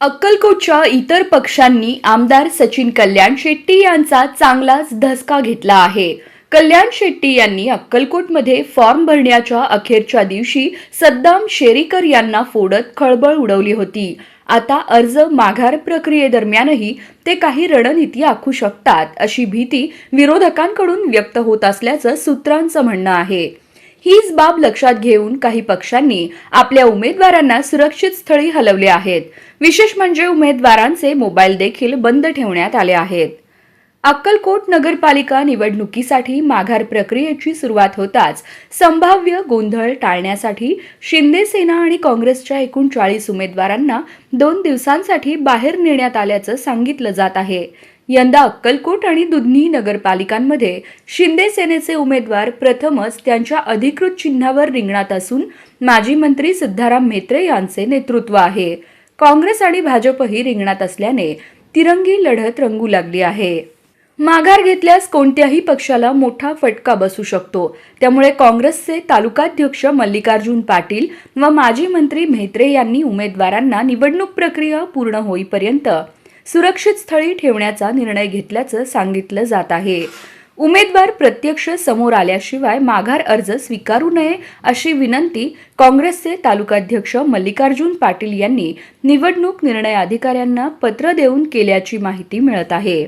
अक्कलकोटच्या इतर पक्षांनी आमदार सचिन कल्याण शेट्टी यांचा चांगलाच धसका घेतला आहे. कल्याण शेट्टी यांनी अक्कलकोटमध्ये फॉर्म भरण्याच्या अखेरच्या दिवशी सद्दाम शेरीकर यांना फोडत खळबळ उडवली होती. आता अर्ज माघार प्रक्रियेदरम्यानही ते काही रणनीती आखू शकतात अशी भीती विरोधकांकडून व्यक्त होत असल्याचं सूत्रांचं म्हणणं आहे. हीच बाब लक्षात घेऊन काही पक्षांनी आपल्या उमेदवारांना सुरक्षित स्थळी हलवले आहेत. विशेष म्हणजे उमेदवारांचे मोबाईल देखील बंद ठेवण्यात आले आहेत. अक्कलकोट नगरपालिका निवडणुकीसाठी माघार प्रक्रियेची सुरुवात होताच संभाव्य गोंधळ टाळण्यासाठी शिंदे सेना आणि काँग्रेसच्या एकूण चाळीस उमेदवारांना दोन दिवसांसाठी बाहेर नेण्यात आल्याचं सांगितलं जात आहे. यंदा अक्कलकोट आणि दुधनी नगरपालिकांमध्ये शिंदे सेनेचे उमेदवार प्रथमच त्यांच्या अधिकृत चिन्हावर रिंगणात असून माजी मंत्री सिद्धाराम म्हेत्रे यांचे नेतृत्व आहे. काँग्रेस आणि भाजपही रिंगणात असल्याने तिरंगी लढत रंगू लागली आहे. माघार घेतल्यास कोणत्याही पक्षाला मोठा फटका बसू शकतो. त्यामुळे काँग्रेसचे तालुकाध्यक्ष मल्लिकार्जुन पाटील व माजी मंत्री म्हेत्रे यांनी उमेदवारांना निवडणूक प्रक्रिया पूर्ण होईपर्यंत सुरक्षित स्थळी ठेवण्याचा निर्णय घेतल्याचं सांगितलं जात आहे. उमेदवार प्रत्यक्ष समोर आल्याशिवाय माघार अर्ज स्वीकारू नये अशी विनंती काँग्रेसचे तालुकाध्यक्ष मल्लिकार्जुन पाटील यांनी निवडणूक निर्णय अधिकाऱ्यांना पत्र देऊन केल्याची माहिती मिळत आहे.